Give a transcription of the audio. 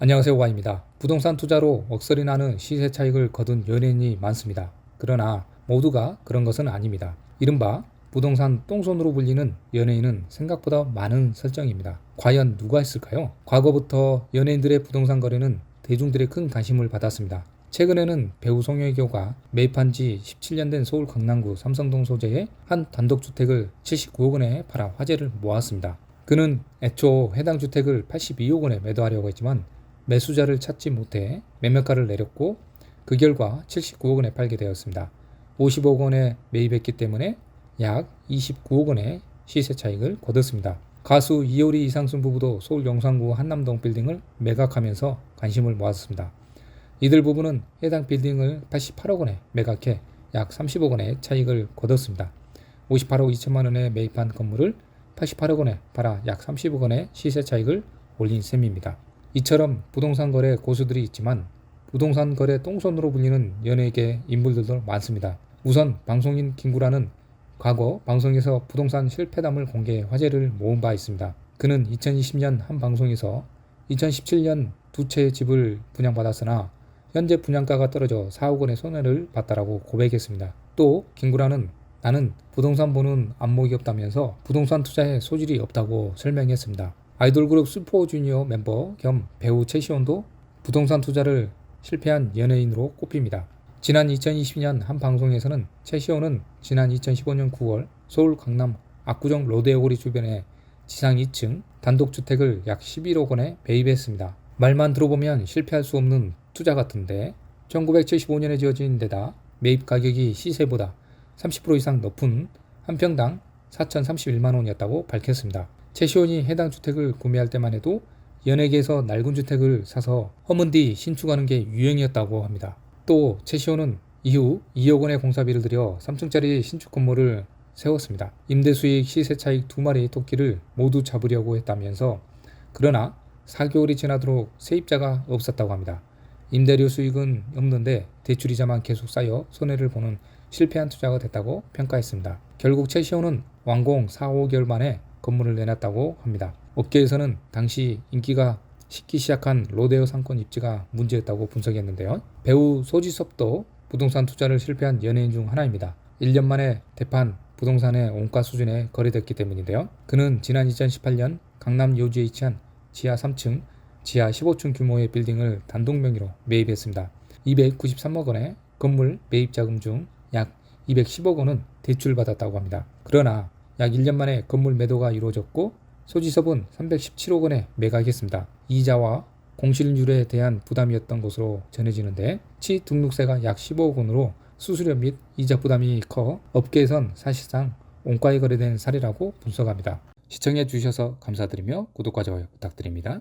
안녕하세요 와입니다. 부동산 투자로 억설이 나는 시세 차익을 거둔 연예인이 많습니다. 그러나 모두가 그런 것은 아닙니다. 이른바 부동산 똥손으로 불리는 연예인은 생각보다 많은 설정입니다. 과연 누가 있을까요? 과거부터 연예인들의 부동산 거래는 대중들의 큰 관심을 받았습니다. 최근에는 배우 송혜교가 매입한 지 17년 된 서울 강남구 삼성동 소재의 한 단독주택을 79억 원에 팔아 화제를 모았습니다. 그는 애초 해당 주택을 82억 원에 매도하려고 했지만 매수자를 찾지 못해 매매가를 내렸고 그 결과 79억 원에 팔게 되었습니다. 50억 원에 매입했기 때문에 약 29억 원의 시세 차익을 거뒀습니다. 가수 이효리 이상순 부부도 서울 용산구 한남동 빌딩을 매각하면서 관심을 모았습니다. 이들 부부는 해당 빌딩을 88억 원에 매각해 약 30억 원의 차익을 거뒀습니다. 58억 2천만 원에 매입한 건물을 88억 원에 팔아 약 30억 원의 시세 차익을 올린 셈입니다. 이처럼 부동산 거래 고수들이 있지만 부동산 거래 똥손으로 불리는 연예계 인물들도 많습니다. 우선 방송인 김구라는 과거 방송에서 부동산 실패담을 공개해 화제를 모은 바 있습니다. 그는 2020년 한 방송에서 2017년 두 채의 집을 분양받았으나 현재 분양가가 떨어져 4억 원의 손해를 봤다라고 고백했습니다. 또 김구라는 나는 부동산 보는 안목이 없다면서 부동산 투자에 소질이 없다고 설명했습니다. 아이돌 그룹 슈퍼주니어 멤버 겸 배우 최시원도 부동산 투자를 실패한 연예인으로 꼽힙니다. 지난 2020년 한 방송에서는 최시원은 지난 2015년 9월 서울 강남 압구정 로데오거리 주변에 지상 2층 단독주택을 약 11억 원에 매입했습니다. 말만 들어보면 실패할 수 없는 투자 같은데 1975년에 지어진 데다 매입 가격이 시세보다 30% 이상 높은 한 평당 4,031만 원이었다고 밝혔습니다. 최시원이 해당 주택을 구매할 때만 해도 연예계에서 낡은 주택을 사서 허문 뒤 신축하는 게 유행이었다고 합니다. 또 최시원은 이후 2억 원의 공사비를 들여 3층짜리 신축 건물을 세웠습니다. 임대 수익 시세 차익 두 마리의 토끼를 모두 잡으려고 했다면서 그러나 4개월이 지나도록 세입자가 없었다고 합니다. 임대료 수익은 없는데 대출이자만 계속 쌓여 손해를 보는 실패한 투자가 됐다고 평가했습니다. 결국 최시호는 완공 4, 5개월 만에 건물을 내놨다고 합니다. 업계에서는 당시 인기가 식기 시작한 로데오 상권 입지가 문제였다고 분석했는데요. 배우 소지섭도 부동산 투자를 실패한 연예인 중 하나입니다. 1년 만에 대판 부동산의 원가 수준에 거래됐기 때문인데요. 그는 지난 2018년 강남 요지에 위치한 지하 3층, 지하 15층 규모의 빌딩을 단독 명의로 매입했습니다. 293억 원의 건물 매입 자금 중 약 210억 원은 대출받았다고 합니다. 그러나 약 1년 만에 건물 매도가 이루어졌고 소지섭은 317억 원에 매각했습니다. 이자와 공실률에 대한 부담이었던 것으로 전해지는데 치 등록세가 약 15억 원으로 수수료 및 이자 부담이 커 업계에선 사실상 원가에 거래된 사례라고 분석합니다. 시청해 주셔서 감사드리며 구독과 좋아요 부탁드립니다.